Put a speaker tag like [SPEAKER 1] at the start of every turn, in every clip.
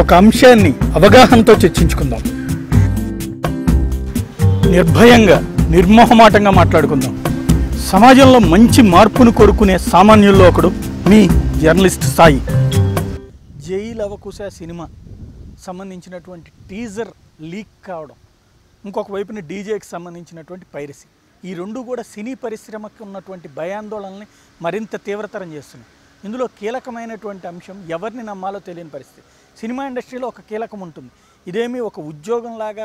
[SPEAKER 1] ఒక అంశాన్ని అవగాహనతో చర్చించుకుందాం. నిర్భయంగా నిర్మోహమాటంగా మాట్లాడుకుందాం. సమాజంలో మంచి మార్పును కోరుకునే సామాన్యుల్లో ఒకడు మీ జర్నలిస్ట్ సాయి. జైలు అవకుశ సినిమా సంబంధించినటువంటి టీజర్ లీక్ కావడం ఇంకొక వైపున డీజేకి సంబంధించినటువంటి పైరసీ. ఈ రెండు కూడా సినీ పరిశ్రమకు ఉన్నటువంటి భయాందోళనని మరింత తీవ్రతరం చేస్తున్నాయి. ఇందులో కీలకమైనటువంటి అంశం ఎవరిని నమ్మాలో తెలియని పరిస్థితి. సినిమా ఇండస్ట్రీలో ఒక కీలకం ఉంటుంది. ఇదేమీ ఒక ఉద్యోగంలాగా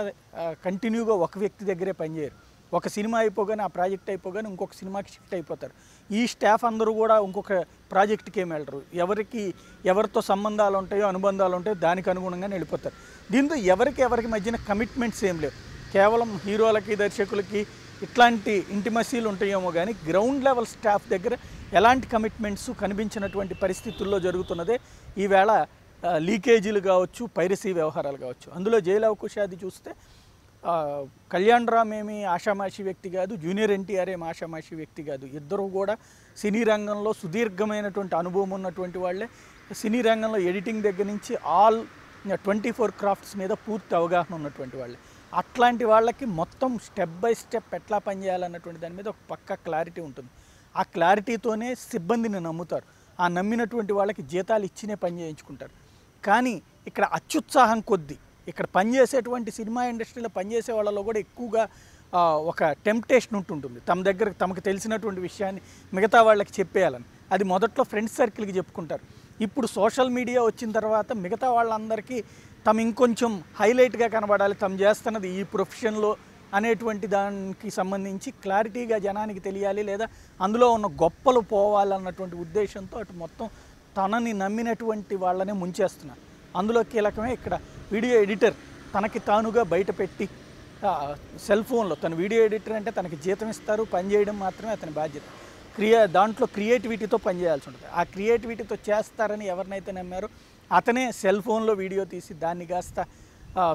[SPEAKER 1] కంటిన్యూగా ఒక వ్యక్తి దగ్గరే పనిచేయరు. ఒక సినిమా అయిపోగానే ఆ ప్రాజెక్ట్ అయిపోగానే ఇంకొక సినిమాకి షిఫ్ట్ అయిపోతారు. ఈ స్టాఫ్ అందరూ కూడా ఇంకొక ప్రాజెక్ట్కి ఏమి వెళ్ళరు. ఎవరికి ఎవరితో సంబంధాలు ఉంటాయో అనుబంధాలు ఉంటాయో దానికి అనుగుణంగానే వెళ్ళిపోతారు. దీంతో ఎవరికి ఎవరికి మధ్యన కమిట్మెంట్స్ ఏం లేవు. కేవలం హీరోలకి దర్శకులకి ఇట్లాంటి ఇంటిమసీలు ఉంటాయేమో కానీ గ్రౌండ్ లెవెల్ స్టాఫ్ దగ్గర ఎలాంటి కమిట్మెంట్స్ కనిపించినటువంటి పరిస్థితుల్లో జరుగుతున్నదే. ఈవేళ లీకేజీలు కావచ్చు పైరసీ వ్యవహారాలు కావచ్చు. అందులో జైలు చూస్తే కళ్యాణ్ రామ్ ఏమి ఆషామాషి వ్యక్తి కాదు జూనియర్ ఎన్టీఆర్ ఏమి ఆషామాషి వ్యక్తి కాదు. ఇద్దరు కూడా సినీ రంగంలో సుదీర్ఘమైనటువంటి అనుభవం ఉన్నటువంటి వాళ్ళే. సినీ రంగంలో ఎడిటింగ్ దగ్గర నుంచి ఆల్ ట్వంటీ ఫోర్ క్రాఫ్ట్స్ మీద పూర్తి అవగాహన ఉన్నటువంటి వాళ్ళే. అట్లాంటి వాళ్ళకి మొత్తం స్టెప్ బై స్టెప్ ఎట్లా పనిచేయాలన్నటువంటి దాని మీద ఒక పక్క క్లారిటీ ఉంటుంది. ఆ క్లారిటీతోనే సిబ్బందిని నమ్ముతారు. ఆ నమ్మినటువంటి వాళ్ళకి జీతాలు ఇచ్చినే పని చేయించుకుంటారు. కానీ ఇక్కడ అత్యుత్సాహం కొద్దీ. ఇక్కడ పనిచేసేటువంటి సినిమా ఇండస్ట్రీలో పనిచేసే వాళ్ళలో కూడా ఎక్కువగా ఒక టెంప్టేషన్ ఉంటుంటుంది. తమ దగ్గర తమకు తెలిసినటువంటి విషయాన్ని మిగతా వాళ్ళకి చెప్పేయాలని. అది మొదట్లో ఫ్రెండ్స్ సర్కిల్కి చెప్పుకుంటారు. ఇప్పుడు సోషల్ మీడియా వచ్చిన తర్వాత మిగతా వాళ్ళందరికీ తమ ఇంకొంచెం హైలైట్గా కనబడాలి తమ చేస్తున్నది ఈ ప్రొఫెషన్లో అనేటువంటి దానికి సంబంధించి క్లారిటీగా జనానికి తెలియాలి లేదా అందులో ఉన్న గొప్పలు పోవాలన్నటువంటి ఉద్దేశంతో అటు మొత్తం తనని నమ్మినటువంటి వాళ్ళనే ముంచేస్తున్నారు. అందులో కీలకమే ఇక్కడ వీడియో ఎడిటర్ తనకి తానుగా బయటపెట్టి సెల్ ఫోన్లో తన వీడియో ఎడిటర్ అంటే తనకి జీతం ఇస్తారు పనిచేయడం మాత్రమే అతని బాధ్యత. క్రియా దాంట్లో క్రియేటివిటీతో పనిచేయాల్సి ఉంటుంది. ఆ క్రియేటివిటీతో చేస్తారని ఎవరినైతే నమ్మారో అతనే సెల్ ఫోన్లో వీడియో తీసి దాన్ని కాస్త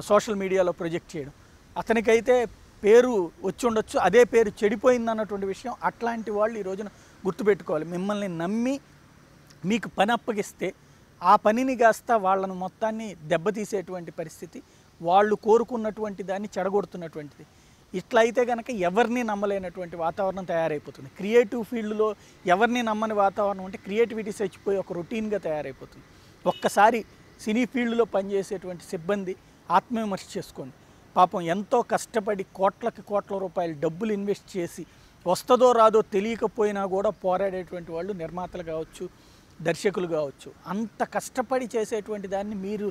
[SPEAKER 1] సోషల్ మీడియాలో ప్రొజెక్ట్ చేయడం. అతనికైతే పేరు వచ్చి ఉండొచ్చు అదే పేరు చెడిపోయింది అన్నటువంటి విషయం అట్లాంటి వాళ్ళు ఈ రోజున గుర్తుపెట్టుకోవాలి. మిమ్మల్ని నమ్మి మీకు పని అప్పగిస్తే ఆ పనిని కాస్త వాళ్ళను మొత్తాన్ని దెబ్బతీసేటువంటి పరిస్థితి వాళ్ళు కోరుకున్నటువంటి దాన్ని చెడగొడుతున్నటువంటిది. ఇట్లా అయితే కనుక ఎవరిని నమ్మలేనటువంటి వాతావరణం తయారైపోతుంది. క్రియేటివ్ ఫీల్డ్లో ఎవరిని నమ్మని వాతావరణం అంటే క్రియేటివిటీ చచ్చిపోయి ఒక రొటీన్గా తయారైపోతుంది. ఒక్కసారి సినీ ఫీల్డ్లో పనిచేసేటువంటి సిబ్బంది ఆత్మవిమర్శ చేసుకోండి. పాపం ఎంతో కష్టపడి కోట్లకి కోట్ల రూపాయలు డబ్బులు ఇన్వెస్ట్ చేసి వస్తుందో రాదో తెలియకపోయినా కూడా పోరాడేటువంటి వాళ్ళు నిర్మాతలు కావచ్చు దర్శకులు కావచ్చు. అంత కష్టపడి చేసేటువంటి దాన్ని మీరు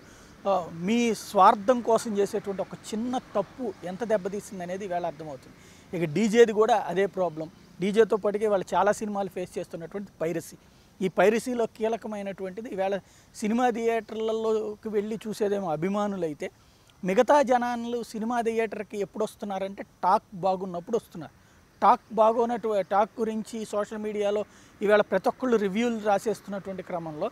[SPEAKER 1] మీ స్వార్థం కోసం చేసేటువంటి ఒక చిన్న తప్పు ఎంత దెబ్బతీసింది అనేది వేళ అర్థమవుతుంది. ఇక డీజేది కూడా అదే ప్రాబ్లం. డీజేతో పాటుగా వాళ్ళు చాలా సినిమాలు ఫేస్ చేస్తున్నటువంటి పైరసీ. ఈ పైరసీలో కీలకమైనటువంటిది ఈవేళ సినిమా థియేటర్లలోకి వెళ్ళి చూసేదేమో అభిమానులైతే మిగతా జనాలు సినిమా థియేటర్కి ఎప్పుడు వస్తున్నారంటే టాక్ బాగున్నప్పుడు వస్తున్నారు. టాక్ బాగోనటు టాక్ గురించి సోషల్ మీడియాలో ఈవేళ ప్రతి ఒక్కళ్ళు రివ్యూలు రాసేస్తున్నటువంటి క్రమంలో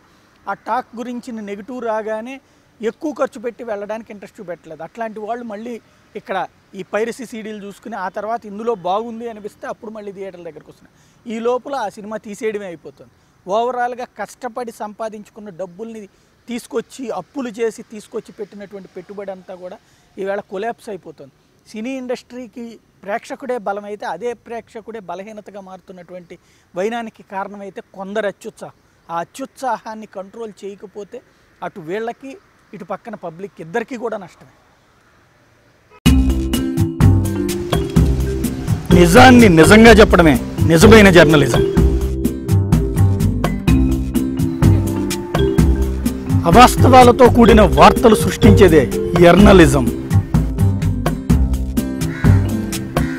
[SPEAKER 1] ఆ టాక్ గురించి నెగిటివ్ రాగానే ఎక్కువ ఖర్చు పెట్టి వెళ్ళడానికి ఇంట్రెస్ట్ చూపెట్టలేదు. అట్లాంటి వాళ్ళు మళ్ళీ ఇక్కడ ఈ పైరసీ సీడీలు చూసుకుని ఆ తర్వాత ఇందులో బాగుంది అనిపిస్తే అప్పుడు మళ్ళీ థియేటర్ల దగ్గరకు వస్తున్నాయి ఈ లోపల ఆ సినిమా తీసేయడమే అయిపోతుంది. ఓవరాల్గా కష్టపడి సంపాదించుకున్న డబ్బుల్ని తీసుకొచ్చి అప్పులు చేసి తీసుకొచ్చి పెట్టినటువంటి పెట్టుబడి అంతా కూడా ఈవేళ కొలాప్స్ అయిపోతుంది. సినీ ఇండస్ట్రీకి ప్రేక్షకుడే బలమైతే అదే ప్రేక్షకుడే బలహీనతగా మారుతున్నటువంటి వైనానికి కారణమైతే కొందరు అత్యుత్సాహం ఆ అత్యుత్సాహాన్ని కంట్రోల్ చేయకపోతే అటు వీళ్ళకి ఇటు పక్కన పబ్లిక్ ఇద్దరికీ కూడా నష్టమే. నిజాన్ని నిజంగా చెప్పడమే నిజమైన జర్నలిజం. అవాస్తవాలతో కూడిన వార్తలు సృష్టించేదే జర్నలిజం.